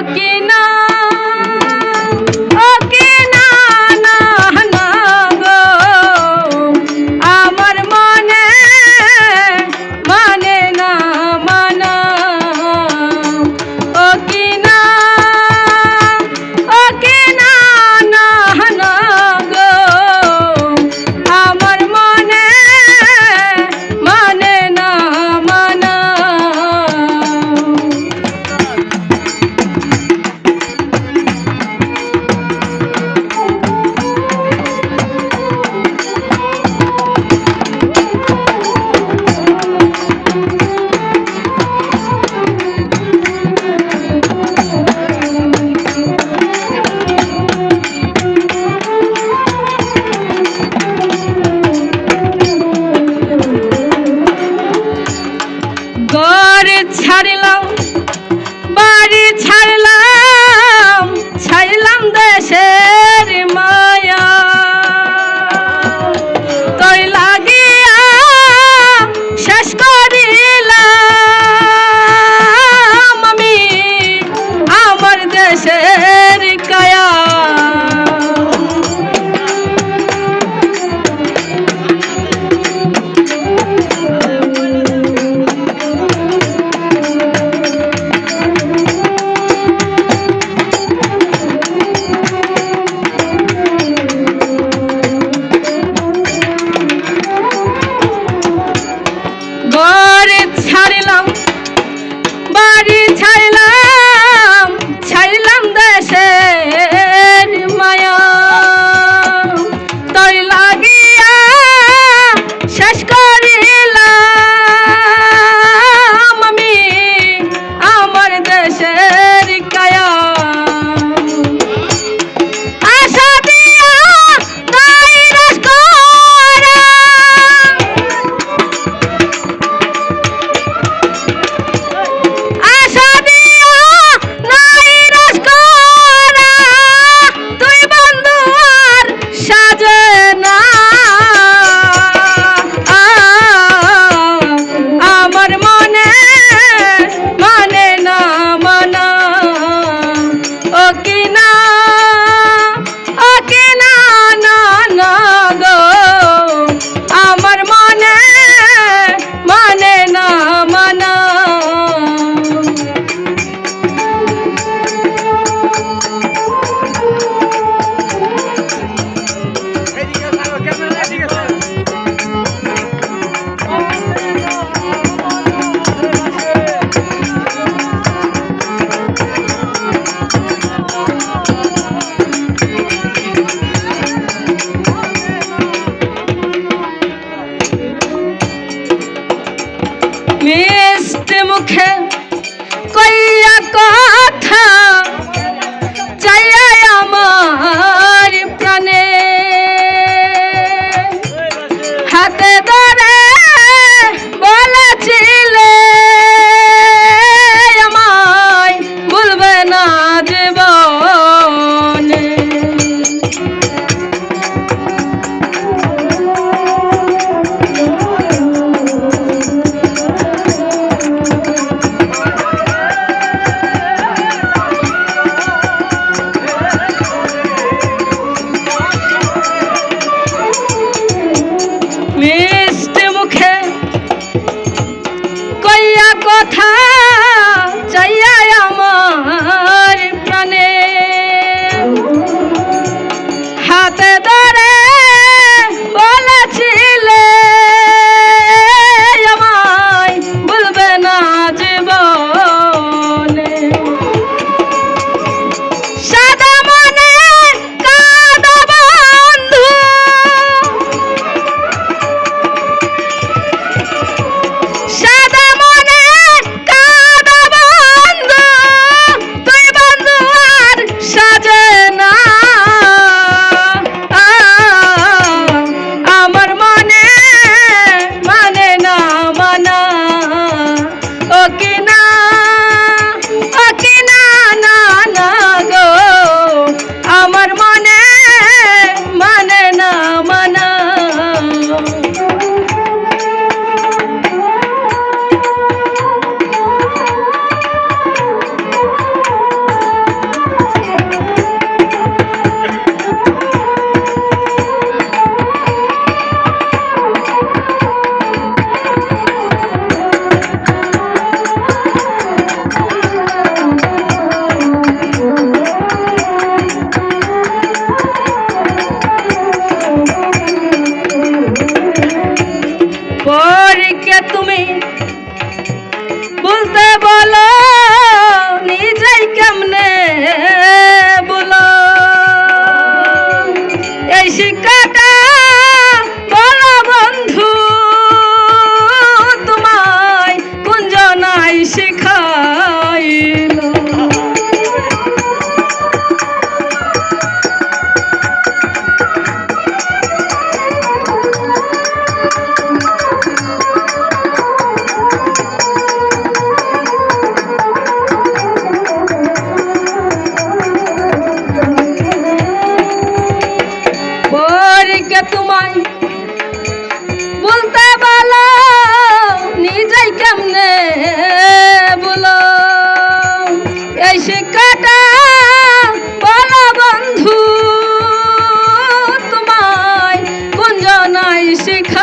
লোকে না ছাড়লাম বাড়ি ছাড় মুখে কইয়া কথা চাইয়া আমার প্রাণে। হাতে ধরে কথা চাইয়া আমার क्या तुम्हें? बोलते बोलो। 谁看？